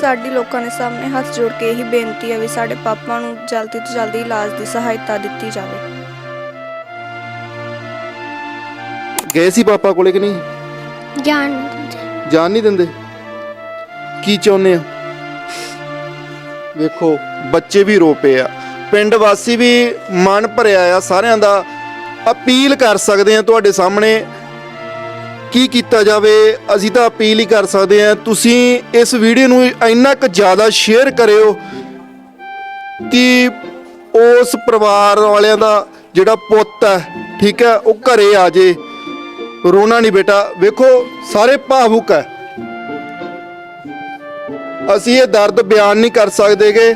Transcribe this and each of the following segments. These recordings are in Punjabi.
ਸਾਡੀ ਲੋਕਾਂ ਦੇ ਸਾਹਮਣੇ ਹੱਥ ਜੋੜ ਕੇ ਇਹੀ ਬੇਨਤੀ ਹੈ ਵੀ ਸਾਡੇ ਪਾਪਾ ਨੂੰ ਜਲਦੀ ਤੋਂ ਜਲਦੀ ਇਲਾਜ ਦੀ ਸਹਾਇਤਾ ਦਿੱਤੀ ਜਾਵੇ। ਗਏ ਸੀ ਪਾਪਾ ਕੋਲੇ ਕਿ ਨਹੀਂ? ਜਾਣ ਨਹੀਂ ਦਿੰਦੇ। ਜਾਣ ਨਹੀਂ ਦਿੰਦੇ? ਕੀ ਚਾਹੁੰਦੇ ਆ ਵੇਖੋ ਬੱਚੇ ਵੀ ਰੋ ਪਏ ਆ। ਪਿੰਡ ਵਾਸੀ ਵੀ ਮਨ ਭਰਿਆ ਆ ਸਾਰਿਆਂ ਦਾ ਅਪੀਲ ਕਰ ਸਕਦੇ ਆ ਤੁਹਾਡੇ ਸਾਹਮਣੇ। ਕੀ ਕੀਤਾ ਜਾਵੇ, ਅਸੀਂ ਤਾਂ ਅਪੀਲ ਹੀ ਕਰ ਸਕਦੇ ਹਾਂ, ਤੁਸੀਂ ਇਸ ਵੀਡੀਓ ਨੂੰ ਇੰਨਾ ਕੁ ਜ਼ਿਆਦਾ ਸ਼ੇਅਰ ਕਰਿਓ ਕਿ ਉਸ ਪਰਿਵਾਰ ਵਾਲਿਆਂ ਦਾ ਜਿਹੜਾ ਪੁੱਤ ਹੈ, ਠੀਕ ਹੈ, ਉਹ ਘਰੇ ਆ ਜੇ। ਰੋਣਾ ਨਹੀਂ ਬੇਟਾ, ਵੇਖੋ, ਸਾਰੇ ਭਾਵੁਕ ਹੈ। ਅਸੀਂ ਇਹ ਦਰਦ ਬਿਆਨ ਨਹੀਂ ਕਰ ਸਕਦੇਗੇ।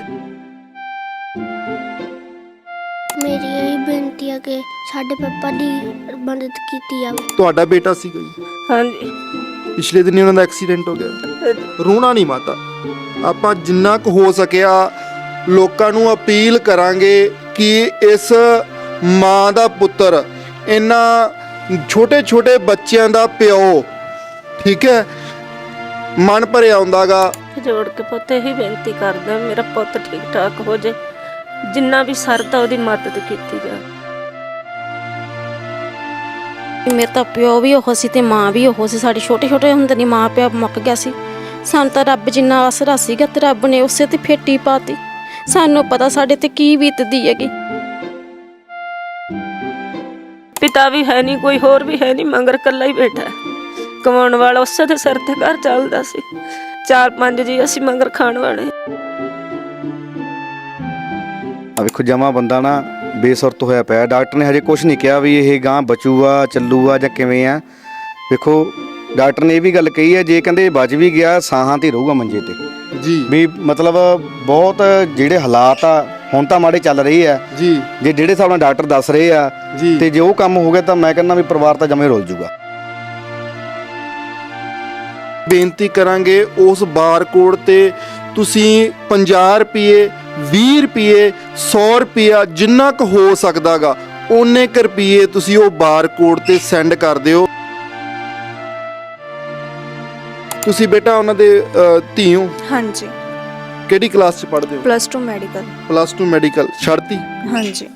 ਮੇਰੀ ਇਹ ਬੇਨਤੀ ਹੈ ਕਿ ਸਾਡੇ ਪਾਪਾ ਦੀ ਮਦਦ ਕੀਤੀ ਜਾਵੇ ਤੁਹਾਡਾ ਬੇਟਾ ਸੀਗਾ ਜੀ। ਹਾਂਜੀ। ਪਿਛਲੇ ਦਿਨੀ ਉਹਨਾਂ ਦਾ ਐਕਸੀਡੈਂਟ ਹੋ ਗਿਆ। ਰੋਣਾ ਨਹੀਂ ਮਾਤਾ। ਆਪਾਂ ਜਿੰਨਾ ਕੁ ਹੋ ਸਕਿਆ ਲੋਕਾਂ ਨੂੰ ਅਪੀਲ ਕਰਾਂਗੇ ਕਿ ਇਸ ਮਾਂ ਦਾ ਪੁੱਤਰ ਇਹਨਾਂ ਛੋਟੇ ਛੋਟੇ ਬੱਚਿਆਂ ਦਾ ਪਿਓ ਠੀਕ ਹੈ? ਮਨ ਭਰਿਆ ਹੁੰਦਾਗਾ। ਜੋੜ ਕੇ ਪੁੱਤ ਇਹੀ ਬੇਨਤੀ ਕਰਦਾ ਮੇਰਾ ਪੁੱਤ ਠੀਕ ਠਾਕ ਹੋ ਜੇ ਜਿੰਨਾ ਵੀ ਸਰਦਾ ਉਹਦੀ ਮਦਦ ਕੀਤੀ ਜਾ ਮੇਰੇ ਤਾਂ ਪਿਓ ਵੀ ਉਹ ਸੀ ਤੇ ਮਾਂ ਵੀ ਉਹ ਸੀ। ਸਾਡੇ ਛੋਟੇ ਛੋਟੇ ਹੁੰਦੇ ਨਹੀਂ ਮਾਂ ਪਿਓ ਮੁੱਕ ਗਿਆ ਸੀ। ਸਾਨੂੰ ਤਾਂ ਰੱਬ ਜਿੰਨਾ ਆਸਰਾ ਸੀਗਾ ਤੇ ਰੱਬ ਨੇ ਉਸੇ ਤੇ ਫੇਟੀ ਪਾਤੀ। ਸਾਨੂੰ ਪਤਾ ਸਾਡੇ ਤੇ ਕੀ ਬੀਤਦੀ ਹੈਗੀ। ਪਿਤਾ ਵੀ ਹੈ ਨਹੀਂ ਕੋਈ ਹੋਰ ਵੀ ਹੈ ਨਹੀਂ ਮਗਰ ਕੱਲਾ ਹੀ ਬੈਠਾ। ਹੈ। ਕਮਾਉਣ ਵਾਲਾ ਉਸੇ ਦੇ ਸਿਰ ਤੇ ਘਰ ਚੱਲਦਾ ਸੀ। ਚਾਰ ਪੰਜ ਜੀ ਅਸੀਂ ਮਗਰ ਖਾਣ ਵਾਲੇ। ਆ ਵੇਖੋ ਜਮਾ ਬੰਦਾ ਨਾ ਬੇਸੁਰਤ ਹੋਇਆ ਪਿਆ। ਡਾਕਟਰ ਨੇ ਹਜੇ ਕੁਝ ਨਹੀਂ ਕਿਹਾ ਵੀ ਇਹ ਗਾਂ ਬਚੂਗਾ ਚੱਲੂਗਾ ਜਾਂ ਕਿਵੇਂ ਆ। ਵੇਖੋ ਡਾਕਟਰ ਨੇ ਇਹ ਵੀ ਗੱਲ ਕਹੀ ਹੈ ਜੇ ਕਹਿੰਦੇ ਬਚ ਵੀ ਗਿਆ ਸਾਹਾਂ ਤੇ ਰਹੂਗਾ ਮੰਜੇ ਤੇ। ਜੀ। ਵੀ ਮਤਲਬ ਬਹੁਤ ਜਿਹੜੇ ਹਾਲਾਤ ਆ ਹੁਣ ਤਾਂ ਮਾੜੇ ਚੱਲ ਰਹੇ ਆ। ਜੀ। ਜੇ ਜਿਹੜੇ ਹਿਸਾਬ ਨਾਲ ਡਾਕਟਰ ਦੱਸ ਰਹੇ ਆ ਜੀ। ਤੇ ਜੇ ਉਹ ਕੰਮ ਹੋ ਗਿਆ ਤਾਂ ਮੈਂ ਕਹਿੰਦਾ ਵੀ ਪਰਿਵਾਰ ਤਾਂ ਜਮੇ ਰੁੱਲ ਜੂਗਾ। ਬੇਨਤੀ ਕਰਾਂਗੇ ਉਸ ਬਾਰਕੋਡ ਤੇ ਤੁਸੀਂ 50 ਰੁਪਏ 20 ਰੁਪਏ 100 ਰੁਪਿਆ ਜਿੰਨਾ ਕੁ ਹੋ ਸਕਦਾਗਾ ਓਨੇ ਕੁ ਰੁਪਏ ਤੁਸੀਂ ਉਹ ਬਾਰਕੋਡ ਤੇ ਸੈਂਡ ਕਰ ਦਿਓ। ਤੁਸੀਂ ਬੇਟਾ ਉਹਨਾਂ ਦੇ ਅ, ਧੀ ਹੋ ਹਾਂਜੀ। ਕਿਹੜੀ ਕਲਾਸ ਚ ਪੜ੍ਹਦੇ ਹੋ? ਪਲੱਸ 2 ਮੈਡੀਕਲ ਪਲੱਸ 2 ਮੈਡੀਕਲ ਛੱਡਤੀ ਹਾਂਜੀ।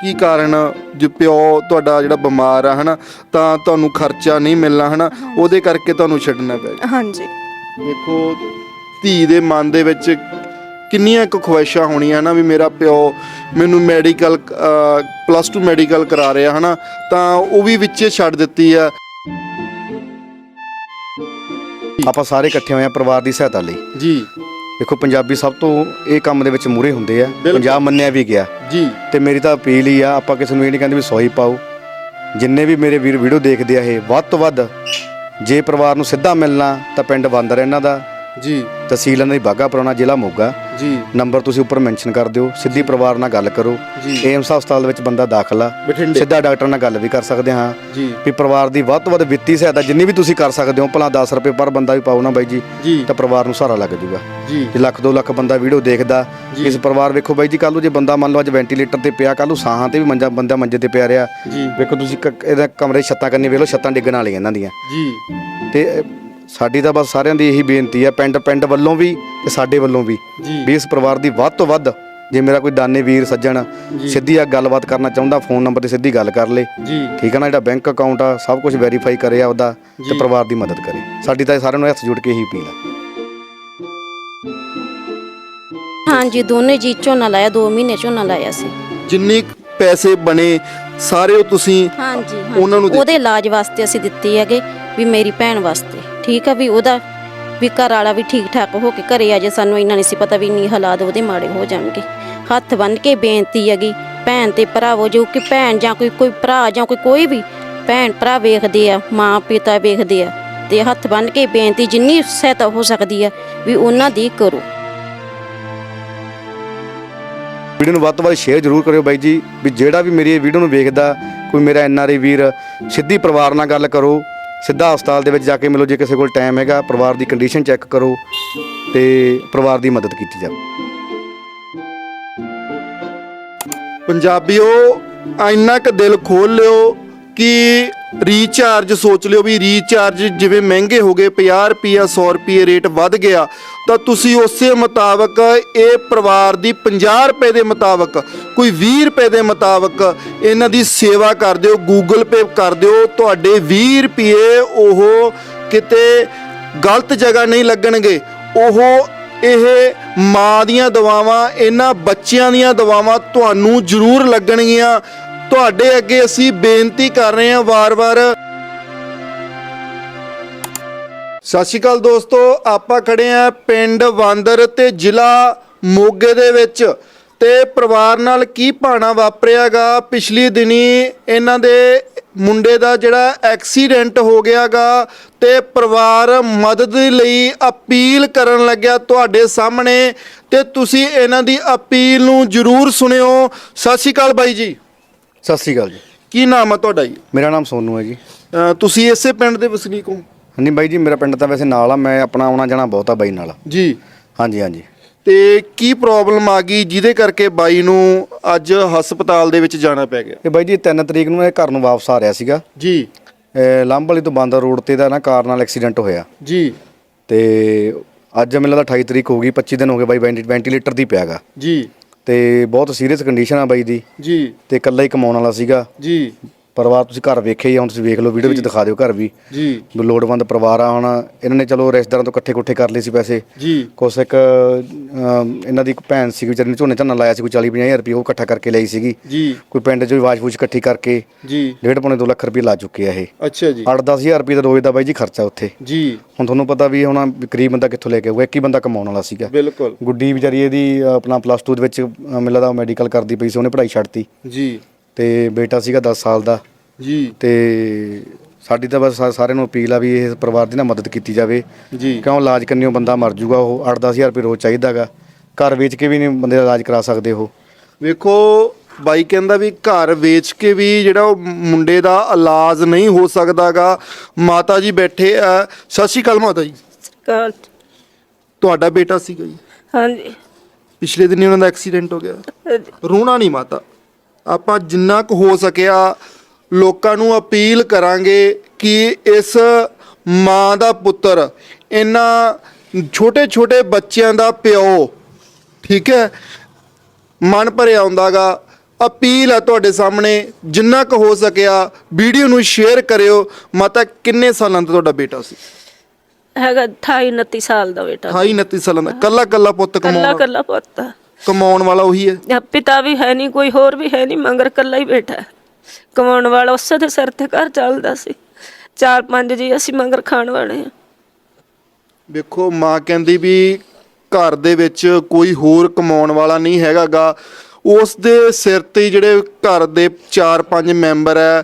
ਕੀ ਕਾਰਨ ਜੇ ਪਿਓ ਤੁਹਾਡਾ ਜਿਹੜਾ ਬਿਮਾਰ ਆ ਹਨਾ ਤਾਂ ਤੁਹਾਨੂੰ ਖਰਚਾ ਨਹੀਂ ਮਿਲਣਾ ਹਨਾ ਉਹਦੇ ਕਰਕੇ ਤੁਹਾਨੂੰ ਛੱਡਣਾ ਪੈ ਗਿਆ। ਹਾਂਜੀ। ਦੇਖੋ ਧੀ ਦੇ ਮਨ ਦੇ ਵਿੱਚ ਕਿੰਨੀਆਂ ਕੁ ਖੁਆਇਸ਼ਾਂ ਹੋਣੀਆਂ ਨਾ ਵੀ ਮੇਰਾ ਪਿਓ ਮੈਨੂੰ ਮੈਡੀਕਲ ਪਲੱਸ 2 ਮੈਡੀਕਲ ਕਰਾ ਰਿਹਾ ਹਨਾ ਤਾਂ ਉਹ ਵੀ ਵਿੱਚੇ ਛੱਡ ਦਿੱਤੀ ਆ। ਆਪਾਂ ਸਾਰੇ ਇਕੱਠੇ ਹੋਏ ਆ ਪਰਿਵਾਰ ਦੀ ਸਹਾਇਤਾ ਲਈ। ਜੀ। ਵੇਖੋ ਪੰਜਾਬੀ ਸਭ ਤੋਂ ਇਹ ਕੰਮ ਦੇ ਵਿੱਚ ਮੂਰੇ ਹੁੰਦੇ ਆ। ਪੰਜਾਬ ਮੰਨਿਆ ਵੀ ਗਿਆ। ਜੀ। ਤੇ ਮੇਰੀ ਤਾਂ ਅਪੀਲ ਹੀ ਆ ਆਪਾਂ ਕਿਸੇ ਨੂੰ ਇਹ ਨਹੀਂ ਕਹਿੰਦੇ ਵੀ ਸੋਈ ਪਾਓ। ਜਿੰਨੇ ਵੀ ਮੇਰੇ ਵੀਰ ਵੀਡੀਓ ਦੇਖਦੇ ਆ ਇਹ ਵੱਧ ਤੋਂ ਵੱਧ ਜੇ ਪਰਿਵਾਰ ਨੂੰ ਸਿੱਧਾ ਮਿਲਣਾ ਤਾਂ ਪਿੰਡ ਬੰਦਰ ਇਹਨਾਂ ਦਾ। ਜੀ। ਤਹਿਸੀਲ ਇਹਨਾਂ ਦੀ ਬਾਗਾ ਪੁਰਾਣਾ ਜ਼ਿਲ੍ਹਾ ਮੋਗਾ। ਜੀ। ਨੰਬਰ ਤੁਸੀਂ ਉੱਪਰ ਮੈਂਸ਼ਨ ਕਰ ਦਿਓ ਸਿੱਧੀ ਪਰਿਵਾਰ ਨਾਲ ਗੱਲ ਕਰੋ। ਏਮਸ ਹਸਪਤਾਲ ਵਿੱਚ ਬੰਦਾ ਦਾਖਲ। ਆ ਬਠਿੰਡੇ। ਸਿੱਧਾ ਡਾਕਟਰ ਨਾਲ ਗੱਲ ਵੀ ਕਰ ਸਕਦੇ ਹਾਂ। ਜੀ। ਵੀ ਪਰਿਵਾਰ ਦੀ ਵੱਧ ਤੋਂ ਵੱਧ ਵਿੱਤੀ ਸਹਾਇਤਾ ਜਿੰਨੀ ਵੀ ਤੁਸੀਂ ਕਰ ਸਕਦੇ ਹੋ ਭਲਾ 10 ਰੁਪਏ ਪਰ ਬੰਦਾ ਵੀ ਪਾਓ ਨਾ ਬਾਈ ਜੀ ਜੀ। ਤਾਂ ਪਰਿਵਾਰ ਨੂੰ ਸਹਾਰਾ ਲੱਗ ਜਾਊਗਾ ਜੀ। ਜੇ ਲੱਖ 2 ਲੱਖ ਬੰਦਾ ਵੀਡੀਓ ਦੇਖਦਾ ਜੀ। ਇਸ ਪਰਿਵਾਰ ਵੇਖੋ ਬਾਈ ਜੀ ਕੱਲ ਨੂੰ ਜੇ ਬੰਦਾ ਮੰਨ ਲਓ ਅੱਜ ਵੈਂਟੀਲੇਟਰ ਤੇ ਪਿਆ ਕੱਲ ਨੂੰ ਸਾਹਾਂ ਤੇ ਵੀ ਮੰਜਾ ਬੰਦਾ ਮੰਜੇ ਤੇ ਪਿਆ ਰਿਹਾ। ਜੀ। ਵੇਖੋ ਤੁਸੀਂ ਕ- ਇਹਦਾ ਕਮਰੇ 'ਚ ਛੱਤਾਂ ਕਰਨੀ ਵੇਖ ਲਓ ਛੱਤਾਂ ਡਿੱਗਣ ਵਾਲੀਆਂ ਇਹਨਾਂ ਦੀਆਂ। ਜੀ। ਤੇ ਸਾਡੀ ਤਾਂ ਬਸ ਸਾਰਿਆਂ ਦੀ ਇਹੀ ਬੇਨਤੀ ਹੈ ਪਿੰਡ ਪਿੰਡ ਵੱਲੋਂ ਵੀ ਤੇ ਸਾਡੇ ਵੱਲੋਂ ਵੀ। ਜੀ। ਵੀ ਇਸ ਪਰਿਵਾਰ ਦੀ ਵੱਧ ਤੋਂ ਵੱਧ ਜੇ ਮੇਰਾ ਕੋਈ ਦਾਨੇ ਵੀਰ ਸੱਜਣ। ਸਿੱਧੀ ਆ ਗੱਲਬਾਤ ਕਰਨਾ ਚਾਹੁੰਦਾ ਫੋਨ ਨੰਬਰ ਤੇ ਸਿੱਧੀ ਗੱਲ ਕਰ ਲੇ। ਜੀ। ਠੀਕ ਹੈ ਨਾ ਜਿਹੜਾ ਬੈਂਕ ਅਕਾਊਂਟ ਆ ਸਭ ਕੁਝ ਵੈਰੀਫਾਈ ਕਰਿਆ ਉਹਦਾ। ਤੇ ਪਰਿਵਾਰ ਦੀ ਮਦਦ ਕਰੇ। ਸਾਡੀ ਤਾਂ ਸਾਰਿਆਂ ਨੂੰ ਹੱਥ ਜੋੜ ਕੇ ਇਹੀ ਅਪੀਲ ਆ। ਹਾਂਜੀ ਦੋਨੇ ਜੀ ਝੋਨਾ ਲਾਇਆ 2 ਮਹੀਨੇ ਝੋਨਾ ਲਾਇਆ ਸੀ। ਜਿੰਨੇ ਕੁ ਪੈਸੇ ਬਣੇ ਸਾਰੇ ਉਹ ਤੁਸੀਂ ਹਾਂਜੀ ਉਹਨਾਂ ਨੂੰ। ਉਹਦੇ ਇਲਾਜ ਵਾਸਤੇ ਅਸੀਂ ਦਿੱਤੇ ਹੈਗੇ ਵੀ ਮੇਰੀ ਭੈਣ ਵਾਸਤੇ। ਠੀਕ ਆ ਵੀ ਉਹਦਾ ਵੀ ਘਰ ਵਾਲਾ ਵੀ ਠੀਕ ਠਾਕ ਹੋ ਕੇ ਘਰੇ ਆ ਜੇ, ਸਾਨੂੰ ਇੰਨਾ ਨਹੀਂ ਸੀ ਪਤਾ ਵੀ ਨਹੀਂ ਹਾਲਾਤ ਉਹਦੇ ਮਾੜੇ ਹੋ ਜਾਣਗੇ। ਹੱਥ ਬੰਨ ਕੇ ਬੇਨਤੀ ਹੈਗੀ, ਭੈਣ ਤੇ ਭਰਾਵੋ ਜੋ ਕਿ ਭੈਣ ਜਾਂ ਕੋਈ ਕੋਈ ਭਰਾ ਜਾਂ ਕੋਈ ਕੋਈ ਵੀ ਭੈਣ ਭਰਾ ਵੇਖਦੇ ਆ, ਮਾਂ ਪਿਤਾ ਵੇਖਦੇ ਆ ਤੇ ਹੱਥ ਬੰਨ ਕੇ ਬੇਨਤੀ ਜਿੰਨੀ ਸਹਾਇਤਾ ਹੋ ਸਕਦੀ ਆ ਵੀ ਉਹਨਾਂ ਦੀ ਕਰੋ। ਵੀਡੀਓ ਨੂੰ ਵੱਧ ਤੋਂ ਵੱਧ ਸ਼ੇਅਰ ਜ਼ਰੂਰ ਕਰਿਓ ਬਾਈ ਜੀ, ਵੀ ਜਿਹੜਾ ਵੀ ਮੇਰੀ ਇਹ ਵੀਡੀਓ ਨੂੰ ਵੇਖਦਾ, ਕੋਈ ਮੇਰਾ ਐਨਆਰਆਈ ਵੀਰ, ਸਿੱਧੀ ਪਰਿਵਾਰ ਨਾਲ ਗੱਲ ਕਰੋ ਸਿੱਧਾ ਹਸਪਤਾਲ ਦੇ ਵਿੱਚ ਜਾ ਕੇ ਮਿਲੋ, ਜੇ ਕਿਸੇ ਕੋਲ ਟਾਈਮ ਹੈਗਾ, ਪਰਿਵਾਰ ਦੀ ਕੰਡੀਸ਼ਨ ਚੈੱਕ ਕਰੋ ਤੇ ਪਰਿਵਾਰ ਦੀ ਮਦਦ ਕੀਤੀ ਜਾਵੇ। ਪੰਜਾਬੀਓ, ਇੰਨਾ ਕੁ ਦਿਲ ਖੋਲ ਲਿਓ ਕਿ ਰੀਚਾਰਜ ਸੋਚ ਲਿਓ ਵੀ ਰੀਚਾਰਜ ਜਿਵੇਂ ਮਹਿੰਗੇ ਹੋ ਗਏ 50 ਰੁਪਿਆ 100 ਰੁਪਏ ਰੇਟ ਵੱਧ ਗਿਆ, ਤਾਂ ਤੁਸੀਂ ਉਸੇ ਮੁਤਾਬਕ ਇਹ ਪਰਿਵਾਰ ਦੀ 50 ਰੁਪਏ ਦੇ ਮੁਤਾਬਕ, ਕੋਈ 20 ਰੁਪਏ ਦੇ ਮੁਤਾਬਕ ਇਹਨਾਂ ਦੀ ਸੇਵਾ ਕਰ ਦਿਓ ਗੂਗਲ ਪੇ ਕਰ ਦਿਓ, ਤੁਹਾਡੇ 20 ਰੁਪਏ ਉਹ ਕਿਤੇ ਗਲਤ ਜਗ੍ਹਾ ਨਹੀਂ ਲੱਗਣਗੇ, ਉਹ ਇਹ ਮਾਂ ਦੀਆਂ ਦਵਾਵਾਂ ਇਹਨਾਂ ਬੱਚਿਆਂ ਦੀਆਂ ਦਵਾਵਾਂ ਤੁਹਾਨੂੰ ਜ਼ਰੂਰ ਲੱਗਣਗੀਆਂ ਤੁਹਾਡੇ ਅੱਗੇ ਅਸੀਂ ਬੇਨਤੀ ਕਰ ਰਹੇ ਹਾਂ ਵਾਰ-ਵਾਰ। ਸਤਿ ਸ਼੍ਰੀ ਅਕਾਲ ਦੋਸਤੋ, ਆਪਾਂ ਖੜੇ ਆ ਪਿੰਡ ਵਾਂਦਰ ਤੇ ਜ਼ਿਲ੍ਹਾ ਮੋਗੇ ਦੇ ਵਿੱਚ। ਤੇ ਪਰਿਵਾਰ ਨਾਲ ਕੀ ਭਾਣਾ ਵਾਪਰਿਆਗਾ? ਪਿਛਲੀ ਦਿਨੀ ਇਹਨਾਂ ਦੇ ਮੁੰਡੇ ਦਾ ਜਿਹੜਾ ਐਕਸੀਡੈਂਟ ਹੋ ਗਿਆਗਾ ਤੇ ਪਰਿਵਾਰ ਮਦਦ ਲਈ ਅਪੀਲ ਕਰਨ ਲੱਗਿਆ ਤੁਹਾਡੇ ਸਾਹਮਣੇ। ਤੇ ਤੁਸੀਂ ਇਹਨਾਂ ਦੀ ਅਪੀਲ ਨੂੰ ਜ਼ਰੂਰ ਸੁਣਿਓ। ਸਤਿ ਸ਼੍ਰੀ ਅਕਾਲ ਬਾਈ ਜੀ। ਸਤਿ ਸ੍ਰੀ ਅਕਾਲ ਜੀ। ਕੀ ਨਾਮ ਹੈ ਤੁਹਾਡਾ ਜੀ? ਮੇਰਾ ਨਾਮ ਸੋਨੂ ਹੈ ਜੀ। ਅਹ ਤੁਸੀਂ ਇਸੇ ਪਿੰਡ ਦੇ ਵਸਨੀਕ ਹੋ? ਹਾਂਜੀ ਬਾਈ ਜੀ ਮੇਰਾ ਪਿੰਡ ਤਾਂ ਵੈਸੇ ਨਾਲ ਆ ਮੈਂ ਆਪਣਾ ਆਉਣਾ ਜਾਣਾ ਬਹੁਤ ਆ ਬਾਈ ਨਾਲ। ਜੀ। ਹਾਂਜੀ ਹਾਂਜੀ। ਤੇ ਕੀ ਪ੍ਰੋਬਲਮ ਆ ਗਈ ਜਿਹਦੇ ਕਰਕੇ ਬਾਈ ਨੂੰ ਅੱਜ ਹਸਪਤਾਲ ਦੇ ਵਿੱਚ ਜਾਣਾ ਪੈ ਗਿਆ? ਇਹ ਬਾਈ ਜੀ 3 ਤਰੀਕ ਨੂੰ ਇਹ ਘਰ ਨੂੰ ਵਾਪਸ ਆ ਰਿਹਾ ਸੀਗਾ। ਜੀ। ਇਹ ਲਾਂਬਲੀ ਤੋਂ ਬਾਂਦਰ ਰੋਡ ਤੇ ਦਾ ਨਾ ਕਾਰ ਨਾਲ ਐਕਸੀਡੈਂਟ ਹੋਇਆ। ਜੀ। ਤੇ ਅੱਜ ਮੈਨੂੰ ਲੱਗਦਾ 28 ਤਰੀਕ ਹੋ ਗਈ 25 ਦਿਨ ਹੋ ਗਏ ਬਾਈ ਵੈਂਟੀ- ਵੈਂਟੀਲੇਟਰ ਦੀ ਪਿਆਗਾ ਜੀ। ਤੇ ਬਹੁਤ ਸੀਰੀਅਸ ਕੰਡੀਸ਼ਨ ਆ ਬਾਈ ਦੀ। ਜੀ। ਤੇ ਇਕੱਲਾ ਹੀ ਕਮਾਉਣ ਵਾਲਾ ਸੀਗਾ। ਜੀ। ਪਰਿਵਾਰ ਤੁਸੀਂ ਘਰ ਵੇਖਿਆ ਹੀ ਆ, ਹੁਣ ਤੁਸੀਂ ਵੇਖ ਲਓ ਵੀਡੀਓ ਵਿੱਚ ਦਿਖਾ ਦਿਓ ਘਰ ਵੀ। ਜੀ। ਵੀ ਲੋੜਵੰਦ ਪਰਿਵਾਰ ਆ ਹੁਣ ਇਹਨਾਂ ਨੇ ਚਲੋ ਰਿਸ਼ਤੇਦਾਰਾਂ ਤੋਂ ਇਕੱਠੇ ਕੁੱਠੇ ਕਰ ਲਏ ਸੀ ਪੈਸੇ। ਜੀ। ਕੁਛ ਇੱਕ ਅਮ, ਇਹਨਾਂ ਦੀ ਇੱਕ ਭੈਣ ਸੀ ਵਿਚਾਰੀ ਨੇ ਝੋਨੇ ਝਾਨਾ ਲਾਇਆ ਸੀ ਕੋਈ 40 50000 ਰੁਪਏ ਉਹ ਇਕੱਠਾ ਕਰਕੇ ਲਈ ਸੀਗੀ। ਜੀ। ਕੋਈ ਪਿੰਡ 'ਚੋਂ ਆਵਾਜ਼ ਫੂਜ ਇਕੱਠੀ ਕਰਕੇ ਜੀ। ਡੇਢ ਪੌਣੇ 2 ਲੱਖ ਰੁਪਏ ਲਾ ਚੁੱਕੇ ਆ ਇਹ। ਅੱਛਾ ਜੀ। 8-10000 ਰੁਪਏ ਦਾ ਰੋਜ਼ ਦਾ ਬਾਈ ਜੀ ਖਰਚਾ ਉੱਥੇ। ਜੀ। ਹੁਣ ਤੁਹਾਨੂੰ ਪਤਾ ਵੀ ਹੁਣ ਵੀ ਗਰੀਬ ਬੰਦਾ ਕਿੱਥੋਂ ਲੈ ਕੇ ਆਊਗਾ ਇੱਕ ਹੀ ਬੰਦਾ ਕਮਾਉਣ ਵਾਲਾ ਸੀਗਾ। ਬਿਲਕੁਲ। ਗੁੱਡੀ ਵਿਚਾਰੀ ਇਹਦੀ ਅ, ਆਪਣਾ ਪਲੱਸ 2 ਦੇ ਵਿੱਚ ਅ, ਮੈਨੂੰ ਲੱਗਦਾ ਮੈਡੀਕਲ ਕਰਦੀ ਪਈ ਸੀ ਉਹਨੇ ਪੜ੍ਹਾਈ ਛੱਡਤੀ ਜੀ। ਤੇ ਬੇਟਾ ਸੀਗਾ 10 ਸਾਲ ਦਾ। ਜੀ। ਤੇ ਸਾਡੀ ਤਾਂ ਬਸ ਸਾ- ਸਾਰਿਆਂ ਨੂੰ ਅਪੀਲ ਆ ਵੀ ਇਹ ਪਰਿਵਾਰ ਦੀ ਨਾ ਮਦਦ ਕੀਤੀ ਜਾਵੇ। ਜੀ। ਕਿਉਂ ਇਲਾਜ ਕਰਨੀਓ ਬੰਦਾ ਮਰ ਜੂਗਾ ਉਹ 8-10000 ਰੁਪਏ ਰੋਜ਼ ਚਾਹੀਦਾਗਾ ਘਰ ਵੇਚ ਕੇ ਵੀ ਨਹੀਂ ਬੰਦੇ ਦਾ ਇਲਾਜ ਕਰਾ ਸਕਦੇ ਉਹ। ਵੇਖੋ ਬਾਈ ਕਹਿੰਦਾ ਵੀ ਘਰ ਵੇਚ ਕੇ ਵੀ ਜਿਹੜਾ ਉਹ ਮੁੰਡੇ ਦਾ ਇਲਾਜ ਨਹੀਂ ਹੋ ਸਕਦਾਗਾ ਮਾਤਾ ਜੀ ਬੈਠੇ ਆ। ਸਤਿ ਸ਼੍ਰੀ ਅਕਾਲ ਮਾਤਾ ਜੀ। ਕਾਲ। ਤੁਹਾਡਾ ਬੇਟਾ ਸੀਗਾ ਜੀ। ਹਾਂਜੀ। ਪਿਛਲੇ ਦਿਨੀ ਉਹਨਾਂ ਦਾ ਐਕਸੀਡੈਂਟ ਹੋ ਗਿਆ। ਹਾਂਜੀ। ਰੋਣਾ ਨਹੀਂ ਮਾਤਾ। ਆਪਾਂ ਜਿੰਨਾ ਕੁ ਹੋ ਸਕਿਆ ਲੋਕਾਂ ਨੂੰ ਅਪੀਲ ਕਰਾਂਗੇ ਕਿ ਇਸ ਮਾਂ ਦਾ ਪੁੱਤਰ ਇਹਨਾਂ ਛੋਟੇ ਛੋਟੇ ਬੱਚਿਆਂ ਦਾ ਪਿਓ ਠੀਕ ਹੈ? ਮਨ ਭਰਿਆ ਹੁੰਦਾਗਾ। ਅਪੀਲ ਹੈ ਤੁਹਾਡੇ ਸਾਹਮਣੇ ਜਿੰਨਾ ਕੁ ਹੋ ਸਕਿਆ ਵੀਡੀਓ ਨੂੰ ਸ਼ੇਅਰ ਕਰਿਓ। ਮਾਤਾ ਕਿੰਨੇ ਸਾਲਾਂ ਦਾ ਤੁਹਾਡਾ ਬੇਟਾ ਸੀ? ਹੈਗਾ 28 29 ਸਾਲ ਦਾ ਬੇਟਾ। 28 29 ਸਾਲਾਂ ਦਾ। ਕੱਲਾ ਕੱਲਾ ਪੁੱਤ ਕੱਲਾ ਕਮਾਉਣ ਕੱਲਾ ਪੁੱਤ। ਆ। ਕਮਾਉਣ ਵਾਲਾ ਉਹੀ ਹੈ। ਜਾਂ ਪਿਤਾ ਵੀ ਹੈ ਨਹੀਂ ਕੋਈ ਹੋਰ ਵੀ ਹੈ ਨਹੀਂ ਮਗਰ ਕੱਲਾ ਹੀ ਹੈ। ਕਮਾਉਣ ਵਾਲਾ ਉਸੇ ਦੇ ਸਿਰ ਤੇ ਘਰ ਚੱਲਦਾ ਸੀ। ਚਾਰ ਪੰਜ ਜੀ ਅਸੀਂ ਮਗਰ ਖਾਣ ਵਾਲੇ ਆ ਵੇਖੋ ਮਾਂ ਕਹਿੰਦੀ ਵੀ ਘਰ ਦੇ ਵਿੱਚ ਕੋਈ ਹੋਰ ਕਮਾਉਣ ਵਾਲਾ ਨਹੀਂ ਹੈਗਾਗਾ। ਉਸ ਦੇ ਸਿਰ ਤੇ ਹੀ ਜਿਹੜੇ ਘਰ ਦੇ 4-5 ਮੈਂਬਰ ਹੈ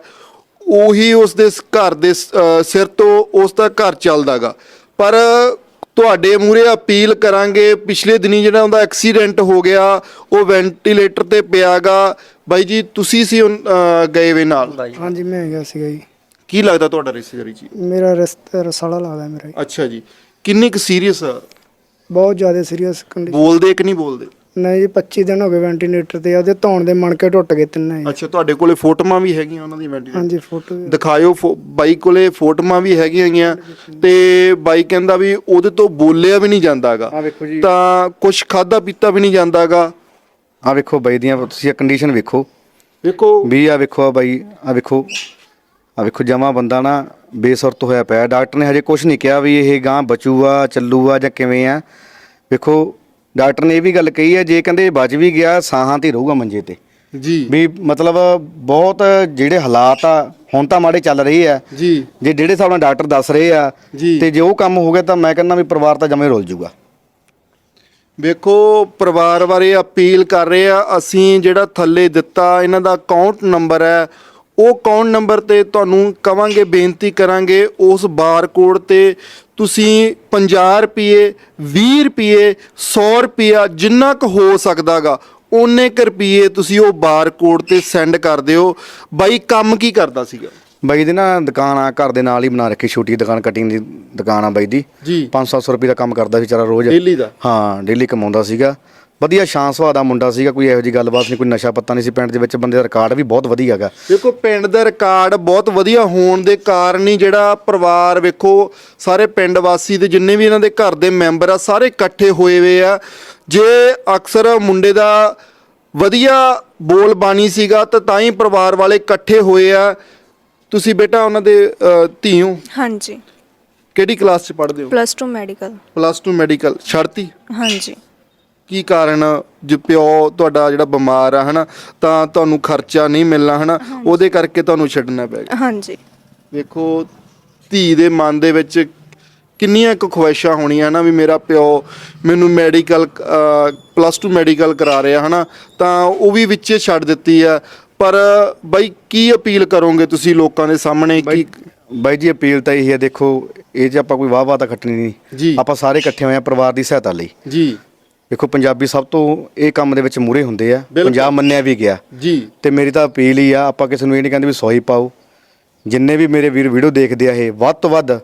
ਉਹੀ ਉਸ ਦੇ ਸ- ਘਰ ਦੇ ਸ- ਅਹ ਸਿਰ ਤੋਂ ਉਸ ਦਾ ਘਰ ਚੱਲਦਾਗਾ। ਪਰ ਤੁਹਾਡੇ ਮੂਹਰੇ ਅਪੀਲ ਕਰਾਂਗੇ। ਪਿਛਲੇ ਦਿਨੀ ਜਿਹੜਾ ਉਹਦਾ ਐਕਸੀਡੈਂਟ ਹੋ ਗਿਆ ਉਹ ਵੈਂਟੀਲੇਟਰ ਤੇ ਪਿਆਗਾ। ਬਾਈ ਜੀ ਤੁਸੀਂ ਸੀ ਉਨ- ਅਹ ਗਏ ਵੇ ਨਾਲ? ਹਾਂਜੀ ਮੈਂ ਗਿਆ ਸੀਗਾ ਜੀ। ਕੀ ਲੱਗਦਾ ਤੁਹਾਡਾ ਰਿਸ਼ਤੇਦਾਰੀ ਜੀ? ਮੇਰਾ ਰਸਤਾ ਰਸਾਲਾ ਲੱਗਦਾ ਮੇਰਾ ਜੀ। ਅੱਛਾ ਜੀ। ਕਿੰਨੀ ਕੁ ਸੀਰੀਅਸ ਆ? ਬਹੁਤ ਜ਼ਿਆਦਾ ਸੀਰੀਅਸ ਕੰਡੀਸ਼ਨ ਬੋਲਦੇ ਕਿ ਨਹੀਂ ਬੋਲਦੇ? ਨਹੀਂ ਜੀ 25 ਦਿਨ ਹੋ ਗਏ ਵੈਂਟੀਲੇਟਰ ਤੇ ਆ, ਉਹਦੇ ਧੌਣ ਦੇ ਮਣਕੇ ਟੁੱਟ ਗਏ ਤਿੰਨੇ ਜੀ। ਅੱਛਾ ਤੁਹਾਡੇ ਕੋਲੇ ਫੋਟੋਆਂ ਵੀ ਹੈਗੀਆਂ ਉਹਨਾਂ ਦੀ ਵੈਂਟੀਲੇਟਰ ਹਾਂਜੀ ਫੋਟੋ ਦਿਖਾਇਓ ਫੋ- ਬਾਈ ਕੋਲੇ ਫੋਟੋਆਂ ਵੀ ਹੈਗੀਆਂ ਹੈਗੀਆਂ ਤੇ ਬਾਈ ਕਹਿੰਦਾ ਵੀ ਉਹਦੇ ਤੋਂ ਬੋਲਿਆ ਵੀ ਨਹੀਂ ਜਾਂਦਾਗਾ। ਆ ਵੇਖੋ ਜੀ। ਤਾਂ ਕੁਝ ਖਾਦਾ ਪੀਤਾ ਵੀ ਨਹੀਂ ਜਾਂਦਾਗਾ। ਆ ਵੇਖੋ ਬਾਈ ਦੀਆਂ ਤੁਸੀਂ ਕੰਡੀਸ਼ਨ ਵੇਖੋ। ਵੇਖੋ। ਵੀ ਆ ਵੇਖੋ ਆ ਬਾਈ ਆ ਵੇਖੋ ਆ ਵੇਖੋ ਜਮਾ ਬੰਦਾ ਨਾ ਬੇਸੁਰਤ ਹੋਇਆ ਪਿਆ। ਡਾਕਟਰ ਨੇ ਹਜੇ ਕੁਝ ਨਹੀਂ ਕਿਹਾ ਵੀ ਇਹ ਗਾਂ ਬਚੂਗਾ ਚੱਲੂਗਾ ਜਾਂ ਕਿਵੇਂ ਆ। ਵੇਖੋ ਡਾਕਟਰ ਨੇ ਇਹ ਵੀ ਗੱਲ ਕਹੀ ਹੈ ਜੇ ਕਹਿੰਦੇ ਬਚ ਵੀ ਗਿਆ ਸਾਹਾਂ ਤੇ ਰਹੂਗਾ ਮੰਜੇ ਤੇ। ਜੀ। ਵੀ ਮਤਲਬ ਬਹੁਤ ਜਿਹੜੇ ਹਾਲਾਤ ਆ ਹੁਣ ਤਾਂ ਮਾੜੇ ਚੱਲ ਰਹੇ ਆ। ਜੀ। ਜੇ ਜਿਹੜੇ ਹਿਸਾਬ ਨਾਲ ਡਾਕਟਰ ਦੱਸ ਰਹੇ ਆ। ਤੇ ਜੇ ਉਹ ਕੰਮ ਹੋ ਗਿਆ ਤਾਂ ਮੈਂ ਕਹਿੰਦਾ ਵੀ ਪਰਿਵਾਰ ਤਾਂ ਜਮੇ ਰੁੱਲ ਜੂਗਾ ਵੇਖੋ ਪਰਿਵਾਰ ਬਾਰੇ ਅਪੀਲ ਕਰ ਰਹੇ ਆ ਅਸੀਂ ਜਿਹੜਾ ਥੱਲੇ ਦਿੱਤਾ ਇਹਨਾਂ ਦਾ ਅਕਾਊਂਟ ਨੰਬਰ ਹੈ ਉਹ ਅਕਾਊਂਟ ਨੰਬਰ ਤੇ ਤੁਹਾਨੂੰ ਕਵਾਂਗੇ ਬੇਨਤੀ ਕਰਾਂਗੇ ਉਸ ਬਾਰਕੋਡ ਤੇ ਤੁਸੀਂ 50 ਰੁਪਏ 20 ਰੁਪਏ 100 ਰੁਪਿਆ ਜਿੰਨਾ ਕੁ ਹੋ ਸਕਦਾਗਾ ਓਨੇ ਕੁ ਰੁਪਏ ਤੁਸੀਂ ਉਹ ਬਾਰਕੋਡ ਤੇ ਸੈਂਡ ਕਰ ਦਿਓ। ਬਾਈ ਕੰਮ ਕੀ ਕਰਦਾ ਸੀਗਾ? ਬਾਈ ਦੀ ਨਾ ਦੁਕਾਨ ਆ ਘਰ ਦੇ ਨਾਲ ਹੀ ਬਣਾ ਰੱਖੀ ਛੋਟੀ ਦੁਕਾਨ ਕਟਿੰਗ ਦੀ ਦੁਕਾਨ ਆ ਬਾਈ ਦੀ ਜੀ। 500 ਰੁਪਏ ਦਾ ਕੰਮ ਕਰਦਾ ਸੀ ਵਿਚਾਰਾ ਰੋਜ਼। ਡੇਲੀ ਦਾ? ਹਾਂ ਡੇਲੀ ਕਮਾਉਂਦਾ ਸੀਗਾ। ਵਧੀਆ ਸ਼ਾਨ ਸੁਭਾਅ ਦਾ ਮੁੰਡਾ ਸੀਗਾ ਕੋਈ ਇਹੋ ਜੀ ਗੱਲਬਾਤ ਨਹੀਂ ਕੋਈ ਨਸ਼ਾ ਪੱਤਾ ਨਹੀਂ ਸੀ ਪਿੰਡ ਦੇ ਵਿੱਚ ਬੰਦੇ ਦਾ ਰਿਕਾਰਡ ਵੀ ਬਹੁਤ ਵਧੀਆ ਹੈਗਾ। ਦੇਖੋ ਪਿੰਡ ਦਾ ਰਿਕਾਰਡ ਬਹੁਤ ਵਧੀਆ ਹੋਣ ਦੇ ਕਾਰਨ ਹੀ ਜਿਹੜਾ ਪਰਿਵਾਰ ਵੇਖੋ ਸਾਰੇ ਪਿੰਡ ਵਾਸੀ ਤੇ ਜਿੰਨੇ ਵੀ ਇਹਨਾਂ ਦੇ ਘਰ ਦੇ ਮੈਂਬਰ ਆ ਸਾਰੇ ਇਕੱਠੇ ਹੋਏ ਹੋਏ ਆ। ਜੇ ਅਕਸਰ ਮੁੰਡੇ ਦਾ ਵਧੀਆ ਬੋਲ ਬਾਣੀ ਸੀਗਾ ਤਾਂ ਤਾਂ ਹੀ ਪਰਿਵਾਰ ਵਾਲੇ ਇਕੱਠੇ ਹੋਏ ਆ। ਤੁਸੀਂ ਬੇਟਾ ਉਹਨਾਂ ਦੇ ਅ, ਧੀ ਹੋ? ਹਾਂਜੀ। ਕਿਹੜੀ ਕਲਾਸ 'ਚ ਪੜ੍ਹਦੇ ਹੋ? Plus 2 medical. ਪਲੱਸ 2 ਮੈਡੀਕਲ ਛੱਡਤੀ? ਹਾਂਜੀ। ਕੀ ਕਾਰਨ ਜੇ ਪਿਓ ਤੁਹਾਡਾ ਜਿਹੜਾ ਬਿਮਾਰ ਆ ਹਨਾ ਤਾਂ ਤੁਹਾਨੂੰ ਖਰਚਾ ਨਹੀਂ ਮਿਲਣਾ ਹਨਾ ਉਹਦੇ ਕਰਕੇ ਤੁਹਾਨੂੰ ਛੱਡਣਾ ਪੈ ਗਿਆ। ਹਾਂਜੀ। ਵੇਖੋ ਧੀ ਦੇ ਮਨ ਦੇ ਵਿੱਚ ਕਿੰਨੀਆਂ ਕੁ ਖੁਆਇਸ਼ਾਂ ਹੋਣੀਆਂ ਨਾ ਵੀ ਮੇਰਾ ਪਿਓ ਮੈਨੂੰ ਮੈਡੀਕਲ ਪਲੱਸ 2 ਮੈਡੀਕਲ ਕਰਾ ਰਿਹਾ ਹਨਾ ਤਾਂ ਉਹ ਵੀ ਵਿੱਚੇ ਛੱਡ ਦਿੱਤੀ ਆ। ਪਰ ਬਾਈ ਕੀ ਅਪੀਲ ਕਰੋਗੇ ਤੁਸੀਂ ਲੋਕਾਂ ਦੇ ਸਾਹਮਣੇ ਕੀ ਬਾਈ ਜੀ ਅਪੀਲ ਤਾਂ ਇਹ ਹੈ ਦੇਖੋ ਇਹ 'ਚ ਆਪਾਂ ਕੋਈ ਵਾਹ ਵਾਹ ਤਾਂ ਖੱਟਣੀ ਜੀ। ਨਹੀਂ ਆਪਾਂ ਸਾਰੇ ਇਕੱਠੇ ਹੋਏ ਆ ਪਰਿਵਾਰ ਦੀ ਸਹਾਇਤਾ ਲਈ। ਜੀ। ਦੇਖੋ ਪੰਜਾਬੀ ਸਭ ਤੋਂ ਇਹ ਕੰਮ ਦੇ ਵਿੱਚ ਮੂਰੇ ਹੁੰਦੇ ਆ। ਪੰਜਾਬ ਮੰਨਿਆ ਵੀ ਗਿਆ। ਜੀ। ਤੇ ਮੇਰੀ ਤਾਂ ਅਪੀਲ ਹੀ ਆ ਆਪਾਂ ਕਿਸੇ ਨੂੰ ਇਹ ਨਹੀਂ ਕਹਿੰਦੇ ਵੀ ਸੌਈ ਪਾਓ। ਜਿੰਨੇ ਵੀ ਮੇਰੇ ਵੀਰ ਵੀਡੀਓ ਦੇਖਦੇ ਆ ਇਹ ਵੱਧ ਤੋਂ ਵੱਧ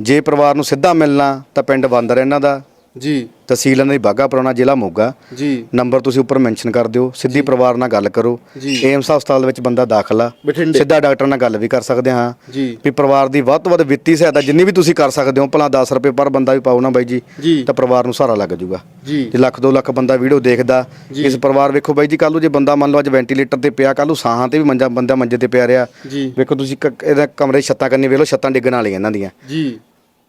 ਜੇ ਪਰਿਵਾਰ ਨੂੰ ਸਿੱਧਾ ਮਿਲਣਾ ਤਾਂ ਪਿੰਡ ਬੰਦਰ ਇਹਨਾਂ ਦਾ। ਜੀ। ਤਹਿਸੀਲ ਇਹਨਾਂ ਦੀ ਬਾਗਾ ਪੁਰਾਣਾ ਜ਼ਿਲ੍ਹਾ ਮੋਗਾ। ਜੀ। ਨੰਬਰ ਤੁਸੀਂ ਉੱਪਰ ਮੈਂਸ਼ਨ ਕਰ ਦਿਓ। ਸਿੱਧੀ ਪਰਿਵਾਰ ਨਾਲ ਗੱਲ ਕਰੋ। ਏਮਸ ਹਸਪਤਾਲ ਵਿੱਚ ਬੰਦਾ ਦਾਖਲ। ਆ ਬਠਿੰਡੇ। ਸਿੱਧਾ ਡਾਕਟਰ ਨਾਲ ਗੱਲ ਵੀ ਕਰ ਸਕਦੇ ਹਾਂ। ਜੀ। ਵੀ ਪਰਿਵਾਰ ਦੀ ਵੱਧ ਤੋਂ ਵੱਧ ਵਿੱਤੀ ਸਹਾਇਤਾ ਜਿੰਨੀ ਵੀ ਤੁਸੀਂ ਕਰ ਸਕਦੇ ਹੋ ਭਲਾ 10 ਰੁਪਏ ਪਰ ਬੰਦਾ ਵੀ ਪਾਓ ਨਾ ਬਾਈ ਜੀ। ਜੀ। ਤਾਂ ਪਰਿਵਾਰ ਨੂੰ ਸਹਾਰਾ ਲੱਗ ਜਾਊਗਾ। ਜੀ। ਜੇ ਲੱਖ 2 ਲੱਖ ਬੰਦਾ ਵੀਡੀਓ ਦੇਖਦਾ ਇਸ ਪਰਿਵਾਰ ਵੇਖੋ ਬਾਈ ਜੀ ਕੱਲ ਨੂੰ ਜੇ ਬੰਦਾ ਮੰਨ ਲਓ ਅੱਜ ਵੈਂਟੀਲੇਟਰ ਤੇ ਪਿਆ ਕੱਲ ਨੂੰ ਸਾਹਾਂ ਤੇ ਵੀ ਮੰਜਾ ਬੰਦਾ ਮੰਜੇ ਤੇ ਪਿਆ ਰਿਹਾ। ਜੀ। ਵੇਖੋ ਤੁਸੀਂ ਕ- ਇਹਦਾ ਕਮਰੇ 'ਚ ਛੱਤਾਂ ਕੰਨੀ ਵੇਖ ਲਓ ਛੱਤਾਂ ਡਿੱਗਣ ਵਾਲੀਆਂ ਇਹਨਾਂ ਦੀਆਂ। ਜੀ।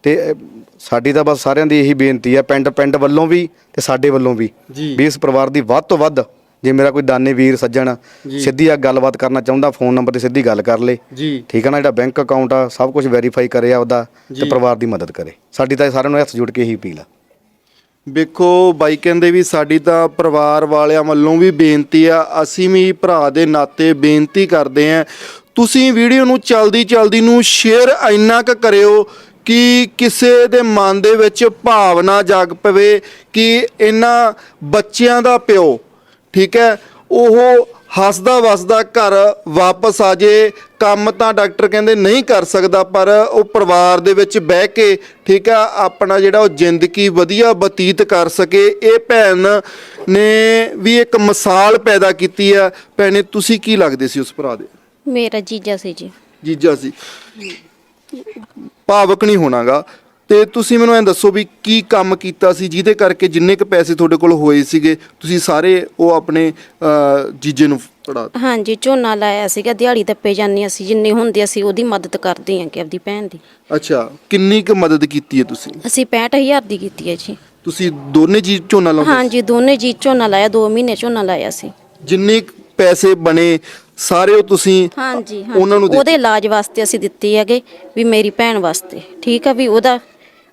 ਤੇ ਅਹ, ਸਾਡੀ ਤਾਂ ਬਸ ਸਾਰਿਆਂ ਦੀ ਇਹੀ ਬੇਨਤੀ ਹੈ ਪਿੰਡ ਪਿੰਡ ਵੱਲੋਂ ਵੀ ਤੇ ਸਾਡੇ ਵੱਲੋਂ ਵੀ। ਜੀ। ਵੀ ਇਸ ਪਰਿਵਾਰ ਦੀ ਵੱਧ ਤੋਂ ਵੱਧ ਜੇ ਮੇਰਾ ਕੋਈ ਦਾਨੇ ਵੀਰ ਸੱਜਣ ਸਿੱਧੀ ਆ ਗੱਲਬਾਤ ਕਰਨਾ ਚਾਹੁੰਦਾ ਫੋਨ ਨੰਬਰ ਤੇ ਸਿੱਧੀ ਗੱਲ ਕਰ ਲੇ। ਜੀ। ਠੀਕ ਹੈ ਨਾ ਜਿਹੜਾ ਬੈਂਕ ਅਕਾਊਂਟ ਆ ਸਭ ਕੁਝ ਵੈਰੀਫਾਈ ਕਰਿਆ ਉਹਦਾ ਤੇ ਪਰਿਵਾਰ ਦੀ ਮਦਦ ਕਰੇ। ਸਾਡੀ ਤਾਂ ਸਾਰਿਆਂ ਨੂੰ ਹੱਥ ਜੋੜ ਕੇ ਇਹੀ ਅਪੀਲ ਆ। ਵੇਖੋ ਬਾਈ ਕਹਿੰਦੇ ਵੀ ਸਾਡੀ ਤਾਂ ਪਰਿਵਾਰ ਵਾਲਿਆਂ ਵੱਲੋਂ ਵੀ ਬੇਨਤੀ ਆ ਅਸੀਂ ਵੀ ਭਰਾ ਦੇ ਨਾਤੇ ਬੇਨਤੀ ਕਰਦੇ ਆਂ ਤੁਸੀਂ ਵੀਡੀਓ ਨੂੰ ਚਲਦੀ ਚਲਦੀ ਨੂੰ ਸ਼ੇਅਰ ਇੰਨਾ ਕੁ ਕਰਿਓ ਕਿ ਕਿਸੇ ਦੇ ਮਨ ਦੇ ਵਿੱਚ ਭਾਵਨਾ ਜਾਗ ਪਵੇ ਕਿ ਇਹਨਾਂ ਬੱਚਿਆਂ ਦਾ ਪਿਓ ਠੀਕ ਹੈ ਉਹ ਹੱਸਦਾ ਵਸਦਾ ਘਰ ਵਾਪਸ ਆ ਜੇ ਕੰਮ ਤਾਂ ਡਾਕਟਰ ਕਹਿੰਦੇ ਨਹੀਂ ਕਰ ਸਕਦਾ ਪਰ ਉਹ ਪਰਿਵਾਰ ਦੇ ਵਿੱਚ ਬਹਿ ਕੇ ਠੀਕ ਆ ਆਪਣਾ ਜਿਹੜਾ ਉਹ ਜ਼ਿੰਦਗੀ ਵਧੀਆ ਬਤੀਤ ਕਰ ਸਕੇ। ਇਹ ਭੈਣ ਨੇ ਵੀ ਇੱਕ ਮਿਸਾਲ ਪੈਦਾ ਕੀਤੀ ਆ ਭੈਣੇ ਤੁਸੀਂ ਕੀ ਲੱਗਦੇ ਸੀ ਉਸ ਭਰਾ ਦੇ? ਮੇਰਾ ਜੀਜਾ ਸੀ ਜੀ। ਜੀਜਾ ਸੀ। ਭਾਵਕ ਨਹੀਂ ਹੋਣਾਗਾ। ਤੇ ਤੁਸੀਂ ਮੈਨੂੰ ਐਂ ਦੱਸੋ ਵੀ ਕੀ ਕੰਮ ਕੀਤਾ ਸੀ ਜਿਹਦੇ ਕਰਕੇ ਜਿੰਨੇ ਕ ਪੈਸੇ ਤੁਹਾਡੇ ਕੋਲ ਹੋਏ ਸੀਗੇ ਤੁਸੀਂ ਸਾਰੇ ਉਹ ਆਪਣੇ ਅਹ, ਜੀਜੇ ਨੂੰ ਫੜਾ ਹਾਂਜੀ ਝੋਨਾ ਲਾਇਆ ਸੀਗਾ ਦਿਹਾੜੀ ਦੱਪੇ ਜਾਂਦੇ ਅਸੀਂ ਜਿੰਨੇ ਹੁੰਦੇ ਅਸੀਂ ਉਹਦੀ ਮਦਦ ਕਰਦੇ ਹਾਂ ਕਿ ਆਪਦੀ ਭੈਣ ਦੀ। ਅੱਛਾ ਕਿੰਨੀ ਕੁ ਮਦਦ ਕੀਤੀ ਹੈ ਤੁਸੀਂ? ਅਸੀਂ 65000 ਦੀ ਕੀਤੀ ਹੈ ਜੀ। ਤੁਸੀਂ ਦੋਨੇ ਜੀ ਝੋਨਾ ਲਾਉਂਦੇ ਹਾਂਜੀ ਦੋਨੇ ਜੀ ਝੋਨਾ ਲਾਇਆ 2 ਮਹੀਨੇ ਝੋਨਾ ਲਾਇਆ ਸੀ। ਜਿੰਨੇ ਕੁ ਪੈਸੇ ਬਣੇ ਸਾਰੇ ਉਹ ਤੁਸੀਂ ਹਾਂਜੀ ਉਹਨਾਂ ਨੂੰ ਦੇ- ਉਹਦੇ ਇਲਾਜ ਵਾਸਤੇ ਅਸੀਂ ਦਿੱਤੇ ਹੈਗੇ ਵੀ ਮੇਰੀ ਭੈਣ ਵਾਸਤੇ। ਠੀਕ ਆ ਵੀ ਉਹਦਾ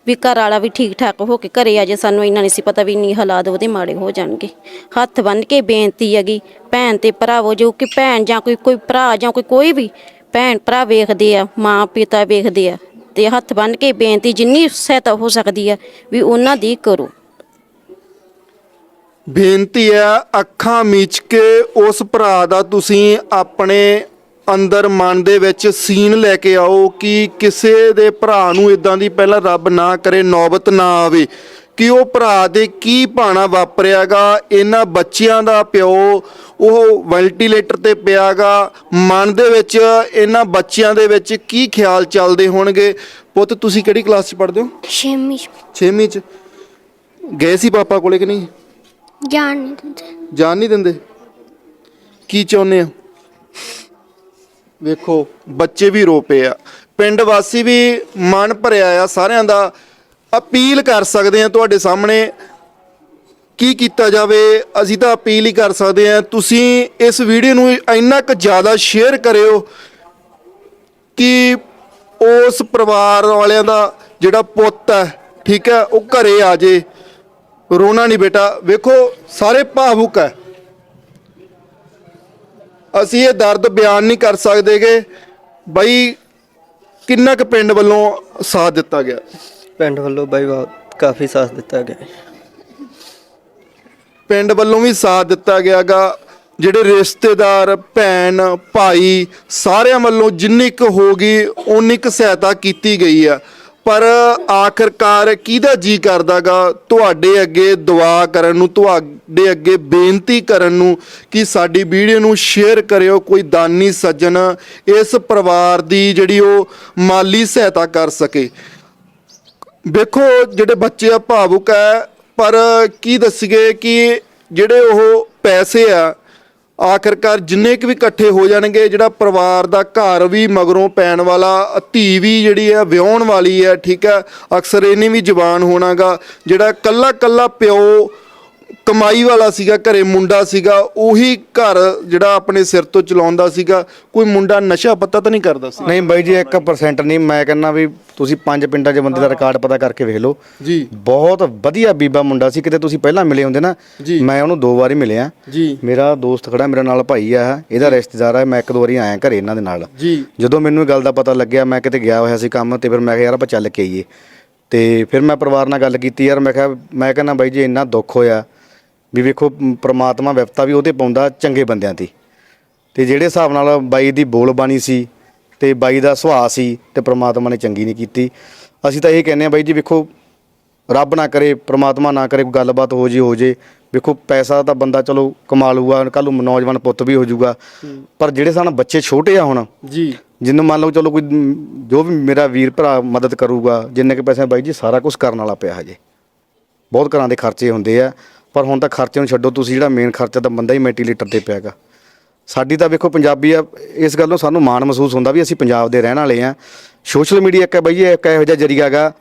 ਵੀ ਘਰ ਵਾਲਾ ਵੀ ਠੀਕ ਠਾਕ ਹੋ ਕੇ ਘਰੇ ਆ ਜੇ ਸਾਨੂੰ ਇੰਨਾ ਨਹੀਂ ਸੀ ਪਤਾ ਵੀ ਇੰਨੀ ਹਾਲਾਤ ਉਹਦੇ ਮਾੜੇ ਹੋ ਜਾਣਗੇ। ਹੱਥ ਬੰਨ ਕੇ ਬੇਨਤੀ ਹੈਗੀ ਭੈਣ ਤੇ ਭਰਾਵੋ ਜੋ ਕਿ ਭੈਣ ਜਾਂ ਕੋਈ ਕੋਈ ਭਰਾ ਜਾਂ ਕੋਈ ਕੋਈ ਵੀ ਭੈਣ ਭਰਾ ਵੇਖਦੇ ਆ ਮਾਂ ਪਿਤਾ ਵੇਖਦੇ ਆ ਤੇ ਹੱਥ ਬੰਨ ਕੇ ਬੇਨਤੀ ਜਿੰਨੀ ਸਹਾਇਤਾ ਹੋ ਸਕਦੀ ਆ ਵੀ ਉਹਨਾਂ ਦੀ ਕਰੋ। ਬੇਨਤੀ ਹੈ ਅੱਖਾਂ ਮੀਚ ਕੇ ਉਸ ਭਰਾ ਦਾ ਤੁਸੀਂ ਆਪਣੇ ਅੰਦਰ ਮਨ ਦੇ ਵਿੱਚ ਸੀਨ ਲੈ ਕੇ ਆਓ ਕਿ ਕਿਸੇ ਦੇ ਭਰਾ ਨੂੰ ਇਦਾਂ ਦੀ ਪਹਿਲਾਂ ਰੱਬ ਨਾ ਕਰੇ ਨੌਬਤ ਨਾ ਆਵੇ। ਕਿ ਉਹ ਭਰਾ ਦੇ ਕੀ ਭਾਣਾ ਵਾਪਰਿਆਗਾ ਇਹਨਾਂ ਬੱਚਿਆਂ ਦਾ ਪਿਓ ਉਹ ਵੈਂਟੀਲੇਟਰ ਤੇ ਪਿਆਗਾ ਮਨ ਦੇ ਵਿੱਚ ਇਹਨਾਂ ਬੱਚਿਆਂ ਦੇ ਵਿੱਚ ਕੀ ਖਿਆਲ ਚੱਲਦੇ ਹੋਣਗੇ? ਪੁੱਤ ਤੁਸੀਂ ਕਿਹੜੀ ਕਲਾਸ 'ਚ ਪੜ੍ਹਦੇ ਹੋ? ਛੇਵੀਂ 6ਵੀਂ 'ਚ। ਗਏ ਸੀ ਪਾਪਾ ਕੋਲੇ ਕਿ ਨਹੀਂ? ਜਾਣ ਨਹੀਂ ਦਿੰਦੇ। ਜਾਣ ਨਹੀਂ ਦਿੰਦੇ? ਕੀ ਚਾਹੁੰਦੇ ਆ? ਵੇਖੋ, ਬੱਚੇ ਵੀ ਰੋ ਪਏ ਆ। ਪਿੰਡ ਵਾਸੀ ਵੀ ਮਨ ਭਰਿਆ ਆ, ਸਾਰਿਆਂ ਦਾ ਅਪੀਲ ਕਰ ਸਕਦੇ ਆ ਤੁਹਾਡੇ ਸਾਹਮਣੇ। ਕੀ ਕੀਤਾ ਜਾਵੇ, ਅਸੀਂ ਤਾਂ ਅਪੀਲ ਹੀ ਕਰ ਸਕਦੇ ਆ। ਤੁਸੀਂ ਇਸ ਵੀਡੀਓ ਨੂੰ ਇੰਨਾ ਕੁ ਜ਼ਿਆਦਾ ਸ਼ੇਅਰ ਕਰਿਓ ਕਿ ਉਸ ਪਰਿਵਾਰ ਵਾਲਿਆਂ ਦਾ ਜਿਹੜਾ ਪੁੱਤ ਹੈ, ਠੀਕ ਹੈ, ਉਹ ਘਰੇ ਆ ਜੇ। ਰੋਣਾ ਨਹੀਂ ਬੇਟਾ ਵੇਖੋ ਸਾਰੇ ਭਾਵੁਕ ਹੈ। ਅਸੀਂ ਇਹ ਦਰਦ ਬਿਆਨ ਨਹੀਂ ਕਰ ਸਕਦੇਗੇ। ਬਈ ਕਿੰਨਾ ਕੁ ਪਿੰਡ ਵੱਲੋਂ ਸਾਥ ਦਿੱਤਾ ਗਿਆ? ਪਿੰਡ ਵੱਲੋਂ ਬਾਈ ਬਹੁਤ ਕਾਫੀ ਸਾਥ ਦਿੱਤਾ ਗਿਆ। ਪਿੰਡ ਵੱਲੋਂ ਵੀ ਸਾਥ ਦਿੱਤਾ ਗਿਆਗਾ। ਜਿਹੜੇ ਰਿਸ਼ਤੇਦਾਰ ਭੈਣ ਭਾਈ ਸਾਰਿਆਂ ਵੱਲੋਂ ਜਿੰਨੀ ਕੁ ਹੋ ਗਈ ਉਨੀ ਕੁ ਸਹਾਇਤਾ ਕੀਤੀ ਗਈ ਆ। ਪਰ ਆਖਰਕਾਰ ਕਿਹਦਾ ਜੀ ਕਰਦਾਗਾ? ਤੁਹਾਡੇ ਅੱਗੇ ਦੁਆ ਕਰਨ ਨੂੰ, ਤੁਹਾਡੇ ਅੱਗੇ ਬੇਨਤੀ ਕਰਨ ਨੂੰ ਕਿ ਸਾਡੀ ਵੀਡੀਓ ਨੂੰ ਸ਼ੇਅਰ ਕਰਿਓ, ਕੋਈ ਦਾਨੀ ਸੱਜਣ ਇਸ ਪਰਿਵਾਰ ਦੀ ਜਿਹੜੀ ਉਹ ਮਾਲੀ ਸਹਾਇਤਾ ਕਰ ਸਕੇ। ਵੇਖੋ ਜਿਹੜੇ ਬੱਚੇ ਆ, ਭਾਵੁਕ ਹੈ ਪਰ ਕੀ ਦੱਸੀਏ ਕਿ ਜਿਹੜੇ ਉਹ ਪੈਸੇ ਆ ਆਖਰਕਾਰ ਜਿੰਨੇ ਕੁ ਵੀ ਇਕੱਠੇ ਹੋ ਜਾਣਗੇ, ਜਿਹੜਾ ਪਰਿਵਾਰ ਦਾ ਘਰ ਵੀ ਮਗਰੋਂ ਪੈਣ ਵਾਲਾ, ਧੀ ਵੀ ਜਿਹੜੀ ਹੈ ਵਿਆਹਣ ਵਾਲੀ ਹੈ ਠੀਕ ਹੈ ਅਕਸਰ ਇਹਨੇ ਵੀ ਜਵਾਨ ਹੋਣਾਗਾ, ਜਿਹੜਾ ਕੱਲਾ ਕੱਲਾ ਪਿਓ ਕਮਾਈ ਵਾਲਾ ਸੀਗਾ ਘਰੇ ਮੁੰਡਾ ਸੀਗਾ ਉਹੀ ਘਰ ਜਿਹੜਾ ਆਪਣੇ ਸਿਰ ਤੋਂ ਚਲਾਉਂਦਾ ਸੀਗਾ ਕੋਈ ਮੁੰਡਾ ਨਸ਼ਾ ਪੱਤਾ ਤਾਂ ਨਹੀਂ ਕਰਦਾ ਸੀ? ਨਹੀਂ ਬਾਈ ਜੀ 1% ਨਹੀਂ ਮੈਂ ਕਹਿੰਦਾ ਵੀ ਤੁਸੀਂ ਪੰਜ ਪਿੰਡਾਂ 'ਚ ਬੰਦੇ ਦਾ ਰਿਕਾਰਡ ਪਤਾ ਕਰਕੇ ਵੇਖ ਲਓ। ਜੀ। ਬਹੁਤ ਵਧੀਆ ਬੀਬਾ ਮੁੰਡਾ ਸੀ ਕਿਤੇ ਤੁਸੀਂ ਪਹਿਲਾਂ ਮਿਲੇ ਹੁੰਦੇ ਨਾ। ਮੈਂ ਉਹਨੂੰ ਦੋ ਵਾਰੀ ਮਿਲਿਆ। ਜੀ। ਮੇਰਾ ਦੋਸਤ ਖੜਾ ਮੇਰੇ ਨਾਲ ਭਾਈ ਆ ਇਹਦਾ ਰਿਸ਼ਤੇਦਾਰ ਆ ਮੈਂ ਇੱਕ ਦੋ ਵਾਰੀ ਆਇਆ ਘਰੇ ਇਹਨਾਂ ਦੇ ਨਾਲ। ਜੀ। ਜਦੋਂ ਮੈਨੂੰ ਇਹ ਗੱਲ ਦਾ ਪਤਾ ਲੱਗਿਆ ਮੈਂ ਕਿਤੇ ਗਿਆ ਹੋਇਆ ਸੀ ਕੰਮ ਤੇ ਫਿਰ ਮੈਂ ਕਿਹਾ ਯਾਰ ਆਪਾਂ ਚੱਲ ਕੇ ਆਈਏ। ਤੇ ਫਿਰ ਮੈਂ ਪਰਿਵਾਰ ਨਾਲ ਗੱਲ ਕੀਤੀ ਯਾਰ ਮੈਂ ਕਿਹਾ ਮੈਂ ਕਹਿੰਦਾ ਬਾਈ ਜੀ ਇੰਨਾ ਦੁੱਖ ਹੋਇਆ। ਵੀ ਵੇਖੋ ਪ੍ਰਮਾਤਮਾ ਵਿਪਤਾ ਵੀ ਉਹਦੇ ਪਾਉਂਦਾ ਚੰਗੇ ਬੰਦਿਆਂ ਤੇ ਤੇ ਜਿਹੜੇ ਹਿਸਾਬ ਨਾਲ ਬਾਈ ਦੀ ਬੋਲ ਬਾਣੀ ਸੀ ਤੇ ਬਾਈ ਦਾ ਸੁਭਾਅ ਸੀ ਤੇ ਪ੍ਰਮਾਤਮਾ ਨੇ ਚੰਗੀ ਨਹੀਂ ਕੀਤੀ। ਅਸੀਂ ਤਾਂ ਇਹ ਕਹਿੰਦੇ ਆ ਬਾਈ ਜੀ ਵੇਖੋ ਰੱਬ ਨਾ ਕਰੇ ਪ੍ਰਮਾਤਮਾ ਨਾ ਕਰੇ ਕੋਈ ਗੱਲਬਾਤ ਹੋ ਜੇ ਹੋ ਜੇ। ਵੇਖੋ ਪੈਸਾ ਤਾਂ ਬੰਦਾ ਚਲੋ ਕਮਾ ਲੂਗਾ ਕੱਲ ਨੂੰ ਨੌਜਵਾਨ ਪੁੱਤ ਵੀ ਹੋ ਜਾਊਗਾ। ਪਰ ਜਿਹੜੇ ਸਾਨੂੰ ਬੱਚੇ ਛੋਟੇ ਆ ਹੁਣ ਜੀ। ਜਿੰਨੂੰ ਮੰਨ ਲਓ ਚਲੋ ਕੋਈ ਜੋ ਵੀ ਮੇਰਾ ਵੀਰ ਭਰਾ ਮਦਦ ਕਰੂਗਾ ਜਿੰਨੇ ਕੇ ਪੈਸੇ ਬਾਈ ਜੀ ਸਾਰਾ ਕੁਝ ਕਰਨ ਵਾਲਾ ਪਿਆ ਹਜੇ। ਬਹੁਤ ਘਰਾਂ ਦੇ ਖਰਚੇ ਹੁੰਦੇ ਆ। ਪਰ ਹੁਣ ਤਾਂ ਖਰਚੇ ਨੂੰ ਛੱਡੋ, ਤੁਸੀਂ ਜਿਹੜਾ ਮੇਨ ਖਰਚਾ ਤਾਂ ਬੰਦਾ ਹੀ ਮੈਂਟੀਲੀਟਰ ਤੇ ਪਿਆਗਾ। ਸਾਡੀ ਤਾਂ ਵੇਖੋ ਪੰਜਾਬੀ ਆ, ਇਸ ਗੱਲੋਂ ਸਾਨੂੰ ਮਾਣ ਮਹਿਸੂਸ ਹੁੰਦਾ ਵੀ ਅਸੀਂ ਪੰਜਾਬ ਦੇ ਰਹਿਣ ਵਾਲੇ ਆ। ਸੋਸ਼ਲ ਮੀਡੀਆ ਇੱਕ ਬਈ, ਇਹ ਇੱਕ ਇਹੋ ਜਿਹਾ ਜਰੀਆ ਗਾ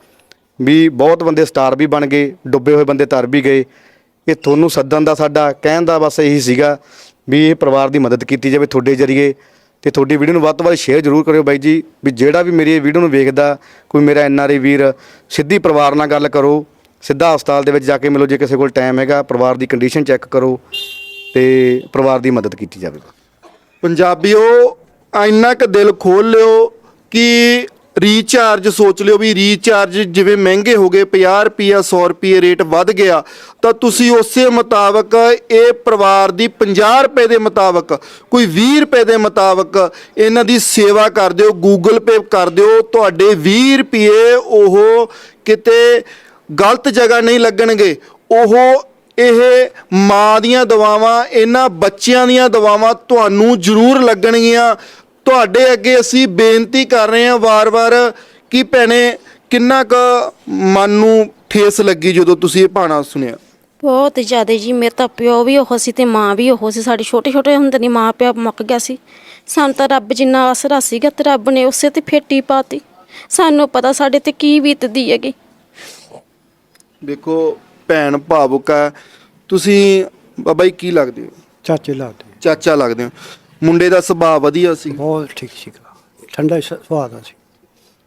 ਵੀ ਬਹੁਤ ਬੰਦੇ ਸਟਾਰ ਵੀ ਬਣ ਗਏ, ਡੁੱਬੇ ਹੋਏ ਬੰਦੇ ਤਰ ਵੀ ਗਏ। ਇਹ ਤੁਹਾਨੂੰ ਸੱਦਣ ਦਾ ਸਾਡਾ, ਕਹਿਣ ਦਾ ਬਸ ਇਹੀ ਸੀਗਾ ਵੀ ਇਹ ਪਰਿਵਾਰ ਦੀ ਮਦਦ ਕੀਤੀ ਜਾਵੇ ਤੁਹਾਡੇ ਜਰੀਏ। ਤੇ ਤੁਹਾਡੀ ਵੀਡੀਓ ਨੂੰ ਵੱਧ ਤੋਂ ਵੱਧ ਸ਼ੇਅਰ ਜ਼ਰੂਰ ਕਰਿਓ ਬਾਈ ਜੀ, ਵੀ ਜਿਹੜਾ ਵੀ ਮੇਰੀ ਇਹ ਵੀਡੀਓ ਨੂੰ ਵੇਖਦਾ, ਕੋਈ ਮੇਰਾ ਐਨਆਰਆਈ ਵੀਰ, ਸਿੱਧੀ ਪਰਿਵਾਰ ਨਾਲ ਗੱਲ ਕਰੋ। ਸਿੱਧਾ ਹਸਪਤਾਲ ਦੇ ਵਿੱਚ ਜਾ ਕੇ ਮਿਲੋ, ਜੇ ਕਿਸੇ ਕੋਲ ਟਾਈਮ ਹੈਗਾ, ਪਰਿਵਾਰ ਦੀ ਕੰਡੀਸ਼ਨ ਚੈੱਕ ਕਰੋ ਤੇ ਪਰਿਵਾਰ ਦੀ ਮਦਦ ਕੀਤੀ ਜਾਵੇ। ਪੰਜਾਬੀਓ, ਇੰਨਾ ਕੁ ਦਿਲ ਖੋਲ ਲਿਓ ਕਿ ਰੀਚਾਰਜ ਸੋਚ ਲਿਓ ਵੀ ਰੀਚਾਰਜ ਜਿਵੇਂ ਮਹਿੰਗੇ ਹੋ ਗਏ 50 ਰੁਪਿਆ 100 ਰੁਪਏ ਰੇਟ ਵੱਧ ਗਿਆ, ਤਾਂ ਤੁਸੀਂ ਉਸੇ ਮੁਤਾਬਕ ਇਹ ਪਰਿਵਾਰ ਦੀ 50 ਰੁਪਏ ਦੇ ਮੁਤਾਬਕ, ਕੋਈ 20 ਰੁਪਏ ਦੇ ਮੁਤਾਬਕ ਇਹਨਾਂ ਦੀ ਸੇਵਾ ਕਰ ਦਿਓ ਗੂਗਲ ਪੇ ਕਰ ਦਿਓ, ਤੁਹਾਡੇ 20 ਰੁਪਏ ਉਹ ਕਿਤੇ ਗਲਤ ਜਗ੍ਹਾ ਨਹੀਂ ਲੱਗਣਗੇ। ਉਹ ਇਹ ਮਾਂ ਦੀਆਂ ਦਵਾਵਾਂ ਇਹਨਾਂ ਬੱਚਿਆਂ ਦੀਆਂ ਦਵਾਵਾਂ ਤੁਹਾਨੂੰ ਜ਼ਰੂਰ ਲੱਗਣਗੀਆਂ। ਤੁਹਾਡੇ ਅੱਗੇ ਅਸੀਂ ਬੇਨਤੀ ਕਰ ਰਹੇ ਹਾਂ ਵਾਰ-ਵਾਰ ਕਿ ਭੈਣੇ, ਕਿੰਨਾ ਕੁ ਮਨ ਨੂੰ ਠੇਸ ਲੱਗੀ ਜਦੋਂ ਤੁਸੀਂ ਇਹ ਭਾਣਾ ਸੁਣਿਆ? ਬਹੁਤ ਜ਼ਿਆਦਾ ਜੀ, ਮੇਰੇ ਤਾਂ ਪਿਓ ਵੀ ਉਹ ਸੀ ਤੇ ਮਾਂ ਵੀ ਉਹ ਸੀ। ਸਾਡੇ ਛੋਟੇ ਛੋਟੇ ਹੁੰਦੇ ਨੇ ਮਾਂ ਪਿਓ ਮੁੱਕ ਗਿਆ ਸੀ। ਸਾਨੂੰ ਤਾਂ ਰੱਬ ਜਿੰਨਾ ਆਸਰਾ ਸੀਗਾ ਤੇ ਰੱਬ ਨੇ ਉਸੇ ਤੇ ਫੇਟੀ ਪਾਤੀ। ਸਾਨੂੰ ਪਤਾ ਸਾਡੇ ਤੇ ਕੀ ਬੀਤਦੀ ਹੈਗੀ। ਦੇਖੋ ਭੈਣ ਭਾਵੁਕ ਹੈ। ਤੁਸੀਂ ਬਾਬਾ ਜੀ ਕੀ ਲੱਗਦੇ ਹੋ? ਚਾਚੇ ਲੱਗਦੇ। ਚਾਚਾ ਲੱਗਦੇ ਹੋ। ਮੁੰਡੇ ਦਾ ਸੁਭਾਅ ਵਧੀਆ ਸੀ? ਬਹੁਤ ਠੀਕ ਸੀਗਾ। ਠੰਡਾ ਸ- ਸੁਭਾਅ ਦਾ ਸੀ।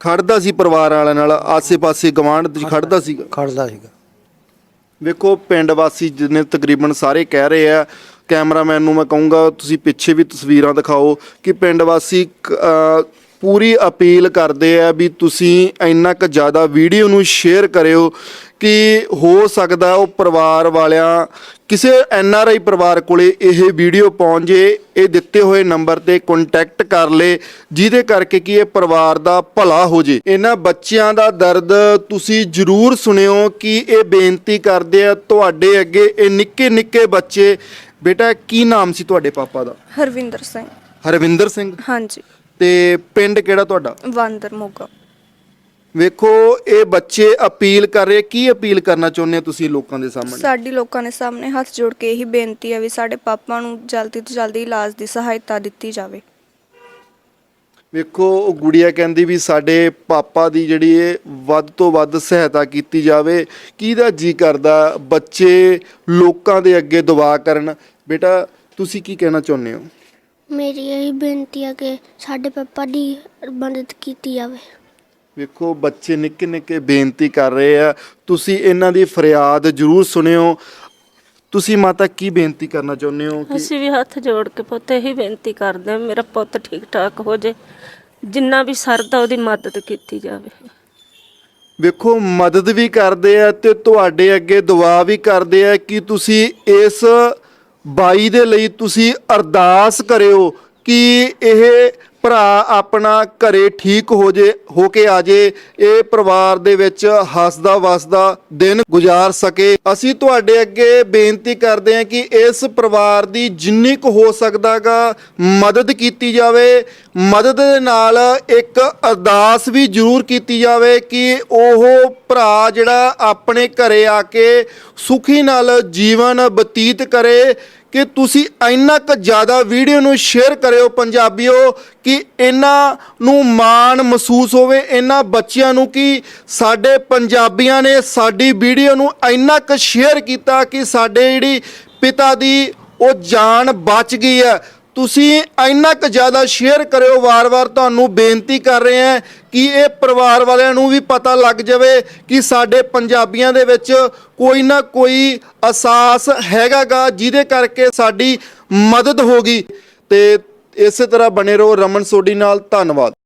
ਖੜਦਾ ਸੀ ਪਰਿਵਾਰ ਵਾਲਿਆਂ ਨਾਲ? ਆਸੇ-ਪਾਸੇ ਗਵਾਂਢ ਚ ਖੜਦਾ ਸੀਗਾ? ਖੜਦਾ ਸੀਗਾ। ਵੇਖੋ ਪਿੰਡ ਵਾਸੀ ਜਿੰਨੇ ਤਕਰੀਬਨ ਸਾਰੇ ਕਹਿ ਰਹੇ ਆ। ਕੈਮਰਾਮੈਨ ਨੂੰ ਮੈਂ ਕਹੂੰਗਾ ਤੁਸੀਂ ਪਿੱਛੇ ਵੀ ਤਸਵੀਰਾਂ ਦਿਖਾਓ ਕਿ ਪਿੰਡ ਵਾਸੀ ਕ- ਅਹ ਪੂਰੀ ਅਪੀਲ ਕਰਦੇ ਆ ਵੀ ਤੁਸੀਂ ਇੰਨਾ ਕੁ ਜ਼ਿਆਦਾ ਵੀਡੀਓ ਨੂੰ ਸ਼ੇਅਰ ਕਰਿਓ ਕਿ ਹੋ ਸਕਦਾ ਉਹ ਪਰਿਵਾਰ ਵਾਲਿਆਂ ਕਿਸੇ ਐਨ ਆਰ ਆਈ ਪਰਿਵਾਰ ਕੋਲੇ ਇਹ ਵੀਡੀਓ ਪਹੁੰਚ ਜੇ ਇਹ ਦਿੱਤੇ ਹੋਏ ਨੰਬਰ ਤੇ ਕੰਟੈਕਟ ਕਰ ਲੇ ਜਿਹਦੇ ਕਰਕੇ ਕਿ ਇਹ ਪਰਿਵਾਰ ਦਾ ਭਲਾ ਹੋ ਜੇ। ਇਹਨਾਂ ਬੱਚਿਆਂ ਦਾ ਦਰਦ ਤੁਸੀਂ ਜ਼ਰੂਰ ਸੁਣਿਓ ਕਿ ਇਹ ਬੇਨਤੀ ਕਰਦੇ ਆ ਤੁਹਾਡੇ ਅੱਗੇ ਇਹ ਨਿੱਕੇ ਨਿੱਕੇ ਬੱਚੇ। ਬੇਟਾ ਕੀ ਨਾਮ ਸੀ ਤੁਹਾਡੇ ਪਾਪਾ ਦਾ? ਹਰਵਿੰਦਰ ਸਿੰਘ। ਹਰਵਿੰਦਰ ਸਿੰਘ? ਹਾਂਜੀ। ਤੇ ਪਿੰਡ ਕਿਹੜਾ ਤੁਹਾਡਾ? ਵਾਂਦਰ ਮੋਗਾ। ਵੇਖੋ ਇਹ ਬੱਚੇ ਅਪੀਲ ਕਰ ਰਹੇ ਕੀ ਅਪੀਲ ਕਰਨਾ ਚਾਹੁੰਦੇ ਹੋ ਤੁਸੀਂ ਲੋਕਾਂ ਦੇ ਸਾਹਮਣੇ? ਸਾਡੀ ਲੋਕਾਂ ਦੇ ਸਾਹਮਣੇ ਹੱਥ ਜੋੜ ਕੇ ਇਹੀ ਬੇਨਤੀ ਹੈ ਵੀ ਸਾਡੇ ਪਾਪਾ ਨੂੰ ਜਲਦੀ ਤੋਂ ਜਲਦੀ ਇਲਾਜ ਦੀ ਸਹਾਇਤਾ ਦਿੱਤੀ ਜਾਵੇ। ਵੇਖੋ ਉਹ ਗੁੜੀਆ ਕਹਿੰਦੀ ਵੀ ਸਾਡੇ ਪਾਪਾ ਦੀ ਜਿਹੜੀ ਇਹ ਵੱਧ ਤੋਂ ਵੱਧ ਸਹਾਇਤਾ ਕੀਤੀ ਜਾਵੇ। ਕਿਹਦਾ ਜੀ ਕਰਦਾ? ਬੱਚੇ ਲੋਕਾਂ ਦੇ ਅੱਗੇ ਦੁਆ ਕਰਨ। ਬੇਟਾ ਤੁਸੀਂ ਕੀ ਕਹਿਣਾ ਚਾਹੁੰਦੇ ਹੋ? ਮੇਰੀ ਇਹ ਬੇਨਤੀ ਹੈ ਕਿ ਸਾਡੇ ਪਾਪਾ ਦੀ ਮਦਦ ਕੀਤੀ ਜਾਵੇ। ਵੇਖੋ ਬੱਚੇ ਨਿੱਕੇ ਨਿੱਕੇ ਬੇਨਤੀ ਕਰ ਰਹੇ ਆ। ਤੁਸੀਂ ਇਹਨਾਂ ਦੀ ਫਰਿਆਦ ਜ਼ਰੂਰ ਸੁਣਿਓ। ਤੁਸੀਂ ਮਾਤਾ ਕੀ ਬੇਨਤੀ ਕਰਨਾ ਚਾਹੁੰਦੇ ਹੋ ਕਿ ਅਸੀਂ ਵੀ ਹੱਥ ਜੋੜ ਕੇ ਪੁੱਤ ਇਹੀ ਬੇਨਤੀ ਕਰਦੇ ਹਾਂ ਮੇਰਾ ਪੁੱਤ ਠੀਕ ਠਾਕ ਹੋ ਜੇ ਜਿੰਨਾ ਵੀ ਸਰਦਾ ਉਹਦੀ ਮਦਦ ਕੀਤੀ ਜਾਵੇ। ਵੇਖੋ ਮਦਦ ਵੀ ਕਰਦੇ ਆ ਤੇ ਤੁਹਾਡੇ ਅੱਗੇ ਦੁਆ ਵੀ ਕਰਦੇ ਆ ਕਿ ਤੁਸੀਂ ਇਸ ਬਾਈ ਦੇ ਲਈ ਤੁਸੀਂ ਅਰਦਾਸ ਕਰਿਓ ਕਿ ਇਹ ਭਰਾ ਆਪਣਾ ਘਰੇ ਠੀਕ ਹੋ ਜੇ, ਹੋ ਕੇ ਆ ਜੇ, ਇਹ ਪਰਿਵਾਰ ਦੇ ਵਿੱਚ ਹੱਸਦਾ ਵਸਦਾ ਦਿਨ ਗੁਜ਼ਾਰ ਸਕੇ। ਅਸੀਂ ਤੁਹਾਡੇ ਅੱਗੇ ਬੇਨਤੀ ਕਰਦੇ ਹਾਂ ਕਿ ਇਸ ਪਰਿਵਾਰ ਦੀ ਜਿੰਨੀ ਕੁ ਹੋ ਸਕਦਾਗਾ, ਮਦਦ ਕੀਤੀ ਜਾਵੇ। ਮਦਦ ਦੇ ਨਾਲ ਇੱਕ ਅਰਦਾਸ ਵੀ ਜ਼ਰੂਰ ਕੀਤੀ ਜਾਵੇ ਕਿ ਉਹ ਭਰਾ ਜਿਹੜਾ ਆਪਣੇ ਘਰੇ ਆ ਕੇ ਸੁਖੀ ਨਾਲ ਜੀਵਨ ਬਤੀਤ ਕਰੇ। ਕਿ ਤੁਸੀਂ ਇੰਨਾ ਕੁ ਜ਼ਿਆਦਾ ਵੀਡੀਓ ਨੂੰ ਸ਼ੇਅਰ ਕਰਿਓ ਪੰਜਾਬੀਓ, ਕਿ ਇਹਨਾਂ ਨੂੰ ਮਾਣ ਮਹਿਸੂਸ ਹੋਵੇ ਇਹਨਾਂ ਬੱਚਿਆਂ ਨੂੰ ਕਿ ਸਾਡੇ ਪੰਜਾਬੀਆਂ ਨੇ ਸਾਡੀ ਵੀਡੀਓ ਨੂੰ ਇੰਨਾ ਕੁ ਸ਼ੇਅਰ ਕੀਤਾ ਕਿ ਸਾਡੇ ਜਿਹੜੀ ਪਿਤਾ ਦੀ ਉਹ ਜਾਨ ਬਚ ਗਈ ਹੈ। ਤੁਸੀਂ ਇੰਨਾ ਕੁ ਜ਼ਿਆਦਾ ਸ਼ੇਅਰ ਕਰਿਓ, ਵਾਰ-ਵਾਰ ਤੁਹਾਨੂੰ ਬੇਨਤੀ ਕਰ ਰਹੇ ਹਾਂ ਕਿ ਇਹ ਪਰਿਵਾਰ ਵਾਲਿਆਂ ਨੂੰ ਵੀ ਪਤਾ ਲੱਗ ਜਾਵੇ ਕਿ ਸਾਡੇ ਪੰਜਾਬੀਆਂ ਦੇ ਵਿੱਚ ਕੋਈ ਨਾ ਕੋਈ ਅਹਿਸਾਸ ਹੈਗਾਗਾ, ਜਿਹਦੇ ਕਰਕੇ ਸਾਡੀ ਮਦਦ ਹੋਗੀ ਤੇ ਇਸੇ ਤਰ੍ਹਾਂ ਬਣੇ ਰਹੋ ਰਮਨ ਸੋਢੀ ਨਾਲ, ਧੰਨਵਾਦ।